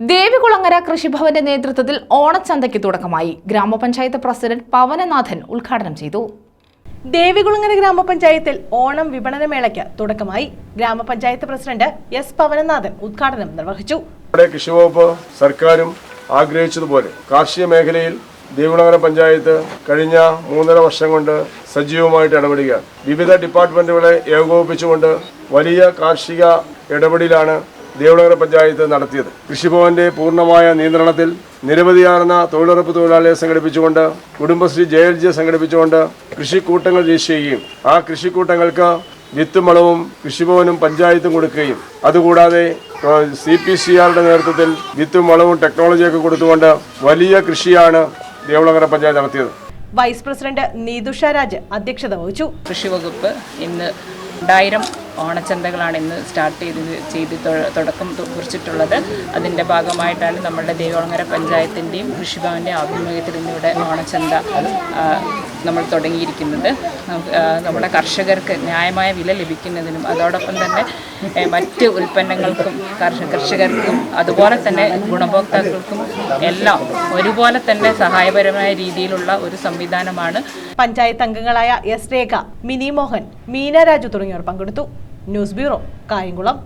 ദേവികുളങ്ങര കൃഷിഭവന്റെ നേതൃത്വത്തിൽ ഓണച്ചന്തയ്ക്ക് തുടക്കമായി. ഗ്രാമപഞ്ചായത്ത് പ്രസിഡന്റ് പവനനാഥൻ ഉദ്ഘാടനം ചെയ്തു. ദേവികുളങ്ങര ഗ്രാമപഞ്ചായത്തിൽ ഓണം വിപണനമേളയ്ക്ക് തുടക്കമായി. ഗ്രാമപഞ്ചായത്ത് പ്രസിഡന്റ് എസ് പവനനാഥൻ ഉദ്ഘാടനം നിർവഹിച്ചു. കൃഷിവകുപ്പ് സർക്കാരും ആഗ്രഹിച്ചതുപോലെ കാർഷിക മേഖലയിൽ ദേവികുളങ്ങര പഞ്ചായത്ത് കഴിഞ്ഞ മൂന്നര വർഷം കൊണ്ട് സജീവമായിട്ട് ഇടപെടുകയാണ്. വിവിധ ഡിപ്പാർട്ട്മെന്റുകളെ ഏകോപിപ്പിച്ചുകൊണ്ട് വലിയ കാർഷിക ഇടപെടലാണ് ദേവികുളങ്ങര പഞ്ചായത്ത് നടത്തിയത്. കൃഷിഭവന്റെ പൂർണമായ നിയന്ത്രണത്തിൽ നിരവധിയാർന്ന തൊഴിലുറപ്പ് തൊഴിലാളിയെ സംഘടിപ്പിച്ചുകൊണ്ട് കുടുംബശ്രീ ജെ സംഘടിപ്പിച്ചുകൊണ്ട് കൃഷിക്കൂട്ടങ്ങൾ രജിസ്റ്റർ ആ കൃഷിക്കൂട്ടങ്ങൾക്ക് വിത്തും വളവും കൃഷിഭവനും പഞ്ചായത്തും കൊടുക്കുകയും അതുകൂടാതെ സി പി സി ആറുടെ നേതൃത്വത്തിൽ വിത്തും വളവും ടെക്നോളജിയൊക്കെ കൊടുത്തുകൊണ്ട് വലിയ കൃഷിയാണ് ദേവളകര പഞ്ചായത്ത് നടത്തിയത്. വൈസ് പ്രസിഡന്റ് നീതുഷ രാജ് അധ്യക്ഷത വഹിച്ചു. കൃഷി വകുപ്പ് ഇന്ന് രണ്ടായിരം ഓണച്ചന്തകളാണ് ഇന്ന് സ്റ്റാർട്ട് ചെയ്ത് ചെയ്ത് തുടക്കം കുറിച്ചിട്ടുള്ളത്. അതിന്റെ ഭാഗമായിട്ടാണ് നമ്മളുടെ ദേവളങ്ങര പഞ്ചായത്തിന്റെയും കൃഷിഭവന്റെ ആഭിമുഖ്യത്തിൽ ഇന്നിവിടെ ഓണച്ചന്ത നമ്മൾ തുടങ്ങിയിരിക്കുന്നത്. നമ്മുടെ കർഷകർക്ക് ന്യായമായ വില ലഭിക്കുന്നതിനും അതോടൊപ്പം തന്നെ മറ്റ് ഉൽപ്പന്നങ്ങൾക്കും കർഷകർക്കും അതുപോലെ തന്നെ ഗുണഭോക്താക്കൾക്കും എല്ലാം ഒരുപോലെ തന്നെ സഹായപരമായ രീതിയിലുള്ള ഒരു സംവിധാനമാണ്. പഞ്ചായത്ത് അംഗങ്ങളായ എസ് രേഖ മിനി മോഹൻ മീന തുടങ്ങിയവർ പങ്കെടുത്തു. News bureau Kayamkulam.